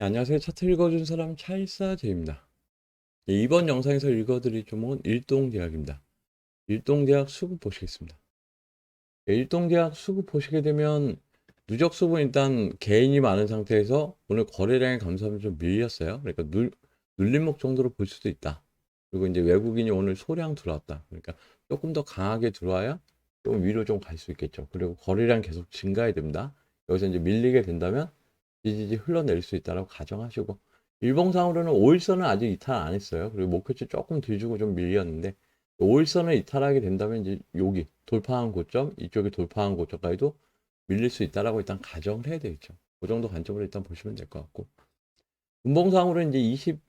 네, 안녕하세요. 차트 읽어준 사람 차일사제입니다. 네, 이번 영상에서 읽어드릴 종목은 일동대학입니다. 일동대학 수급 보시겠습니다. 네, 일동대학 수급 보시게 되면 누적 수급은 일단 개인이 많은 상태에서 오늘 거래량이 감소하면 좀 밀렸어요. 그러니까 눌, 눌림목 정도로 볼 수도 있다. 그리고 이제 외국인이 오늘 소량 들어왔다. 그러니까 조금 더 강하게 들어와야 좀 위로 좀 갈 수 있겠죠. 그리고 거래량 계속 증가해야 됩니다. 여기서 이제 밀리게 된다면 지지지 흘러낼 수 있다라고 가정하시고 일봉상으로는 5일선은 아직 이탈 안 했어요. 그리고 목표치 조금 들주고 좀 밀렸는데 5일선을 이탈하게 된다면 이제 여기 돌파한 고점, 이쪽이 돌파한 고점까지도 밀릴 수 있다라고 일단 가정을 해야 되겠죠. 그 정도 관점으로 일단 보시면 될 것 같고 분봉상으로 이제 20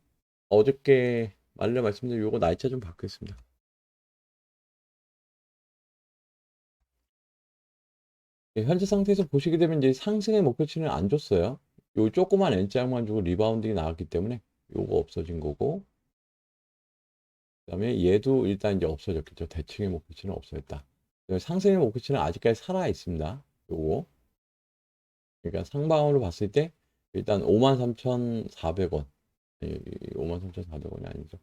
어저께 말려 말씀드린 요거 날짜 좀 바꾸겠습니다. 예, 현재 상태에서 보시게 되면 이제 상승의 목표치는 안 줬어요. 요 조그만 N자만 주고 리바운딩이 나왔기 때문에 요거 없어진 거고 그다음에 얘도 일단 이제 없어졌겠죠. 대칭의 목표치는 없어졌다. 상승의 목표치는 아직까지 살아 있습니다. 요거 그러니까 상방으로 봤을 때 일단 53,400원 53,400원이 아니죠.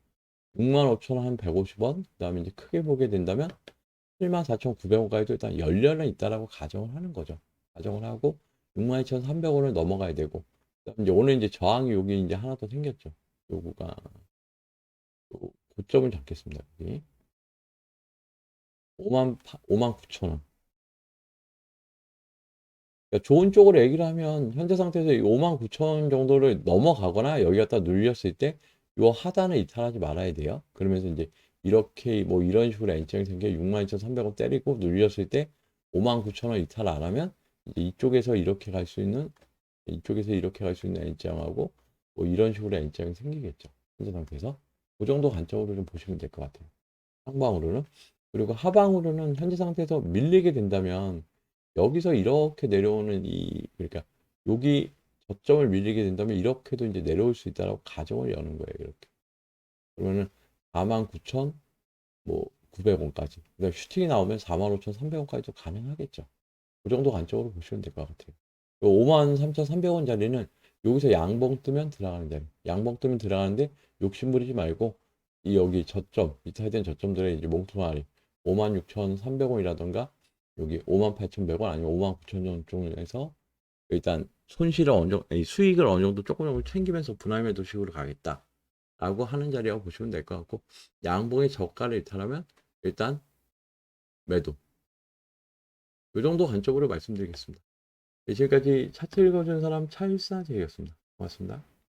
65,000원 한 150원 그 다음에 이제 크게 보게 된다면 74,900원까지도 일단 열려는 있다라고 가정을 하는 거죠. 가정을 하고 62,300원을 넘어가야 되고 이제 오늘 이제 저항이 여기 이제 하나 더 생겼죠. 요거가 요 고점을 잡겠습니다. 여기 5만 5만 9천 원. 그러니까 좋은 쪽으로 얘기를 하면 현재 상태에서 이 5만 9천 원 정도를 넘어가거나 여기 갖다 눌렸을 때 요 하단을 이탈하지 말아야 돼요. 그러면서 이제 이렇게 뭐 이런 식으로 N장이 생겨 62,300원 때리고 눌렸을 때 59,000원 이탈 안 하면 이쪽에서 이렇게 갈 수 있는 이쪽에서 이렇게 갈 수 있는 N장하고 뭐 이런 식으로 N장이 생기겠죠. 현재 상태에서 그 정도 관점으로 좀 보시면 될 것 같아요. 상방으로는 그리고 하방으로는 현재 상태에서 밀리게 된다면 여기서 이렇게 내려오는 이 그러니까 여기 저점을 밀리게 된다면 이렇게도 이제 내려올 수 있다라고 가정을 여는 거예요. 이렇게 그러면은 49,000뭐 900원까지. 그다음 슈팅이 나오면 45,300원까지도 가능하겠죠. 그 정도 관점으로 보시면 될 것 같아요. 53,300원짜리는 여기서 양봉 뜨면 들어가는 자리. 양봉 뜨면 들어가는데 욕심 부리지 말고 이 여기 저점, 이탈된 저점들의 이제 몽투마리 56,300원이라던가 여기 58,100원 아니면 59,000원 쪽에서 일단 손실을 어느 정도, 수익을 어느 정도 조금 조금 챙기면서 분할 매도 식으로 가겠다. 라고 하는 자리라고 보시면 될 것 같고 양봉의 저가를 이탈하면 일단 매도 이 정도 관점으로 말씀드리겠습니다. 네, 지금까지 차트 읽어준 사람 차일사제였습니다. 고맙습니다.